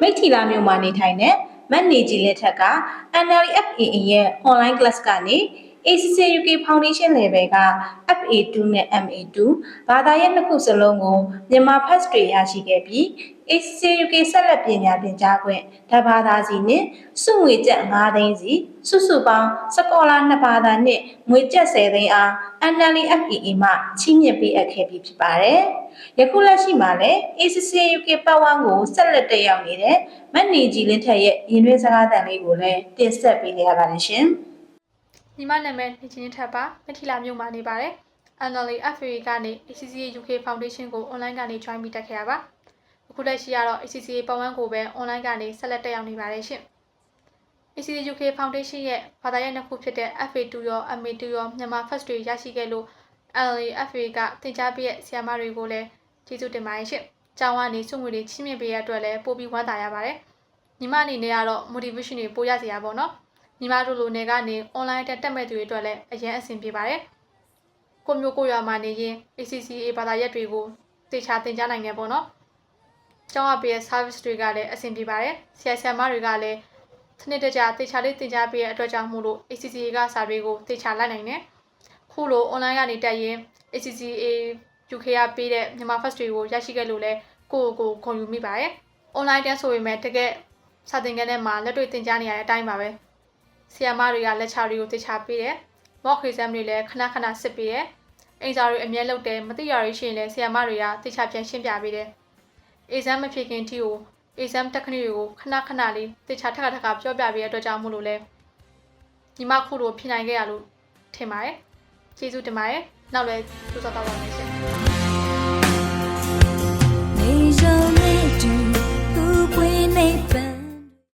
မိထီလာမြို့မှာနေထိုင်တဲ့မတ်နေကြီးလက်ထက်က NLFAA ရဲ့ online class ကနေ ACC UK Foundation level က FA2 နဲ့ MA2 ဘာသာရပ်နှစ်ခုစလုံးကိုမြန်မာ first တွေရရှိခဲ့ပြီး ACC UK ဆက်လက်ပညာသင်ကြားခွင့်ဓာတ်ဘာသာစီနဲ့စုငွေကျပ်9သိန်းစီစုစုပေါင်းစကောလာနှစ်ဘာသာနဲ့ငွေကျပ်10သိန်းအား NLFAA မှချီးမြှင့်ပေးအပ်ခဲ့ပြီးဖြစ်ပါတယ်။ယခုလက်ရှိမှာလည်း ACC UK ပတ်ဝန်းကိုဆက်လက်တက်ရောက်နေတဲ့မတ်နေကြီးလင်းထက်ရဲ့ရင်းနှွေးစကားသံလေးကိုလည်းတင်ဆက်ပေးနေရပါတယ်ရှင်။ ညီမနာမည်နေချင်းထပ်ပါမထီလာမြို့မှာနေပါတယ် NLA FA ကနေ ACCA UK Foundation ကို online ကနေ join မိတက်ခဲ့ရပါအခုလက်ရှိကတော့ ACCA ပတ်ဝန်းကိုပဲ online ကနေဆက်လက်တက်ရောက်နေပါတယ်ရှင် ACCA UK Foundation ရဲ့ဘာသာရပ်နှစ်ခုဖြစ်တဲ့ FA2 ရော MA2 ရောမြန်မာ first တွေရရှိခဲ့လို့ NLA FA ကသင်ကြားပေးတဲ့ဆရာမတွေကိုလည်းကျေးဇူးတင်ပါတယ်ရှင်ကျောင်းကနေစုငွေတွေချင်းမြင့်ပေးရတဲ့အတွက်လည်းပို့ပြီးဝမ်းသာရပါတယ်ညီမအနေနဲ့ကတော့ motivation တွေပို့ရစီရပါတော့ ညီမတို့လိုနေကနေ online တက်တက်မဲ့သူတွေအတွက်လည်းအရင်အဆင်ပြေပါတယ်။ကိုမျိုးကိုရွာမှာနေရင် ACCA ဘာသာရပ်တွေကိုတေချာသင်ကြားနိုင်တယ်ပေါ့နော်။ကျောင်းအပေးရဲ့ service တွေကလည်းအဆင်ပြေပါတယ်။ဆရာဆရာမတွေကလည်းစနစ်တကျတေချာလေးသင်ကြားပေးတဲ့အတွက်ကြောင့်မို့လို့ ACCA ကစာတွေကိုတေချာလိုက်နိုင်တယ်။ခုလို online ကနေတက်ရင် ACCA UK ကပေးတဲ့မြန်မာ first တွေကိုရရှိခဲ့လို့လဲကိုယ့်ကိုယ်ကိုဂုဏ်ယူမိပါတယ်။ online တက်ဆိုပေမဲ့တကယ်စာသင်ခန်းထဲမှာလက်တွေ့သင်ကြားနေရတဲ့အတိုင်းပါပဲ။ ဆီယမတွေကလက်ချာတွေကိုသိချပေးတယ်မော့ခွေဆမ်တွေလည်းခဏခဏစစ်ပေးတယ်အိမ်စာတွေအမြဲလုပ်တယ်မသိရရရှိရင်လည်းဆီယမတွေကသိချပြန်ရှင်းပြပေးတယ်အေဆမ်မဖြစ်ခင်တီကိုအေဆမ်တက္ကနီတွေကိုခဏခဏလေးသိချထက်ထက်ပြောပြပေးတဲ့အတွက်ကြောင့်မို့လို့လဲညီမခုလိုဖြစ်နိုင်ခဲ့ရလို့ထင်ပါတယ်ကျေးဇူးတင်ပါတယ်နောက်လည်းကြိုးစားပါပါမယ်ရှင်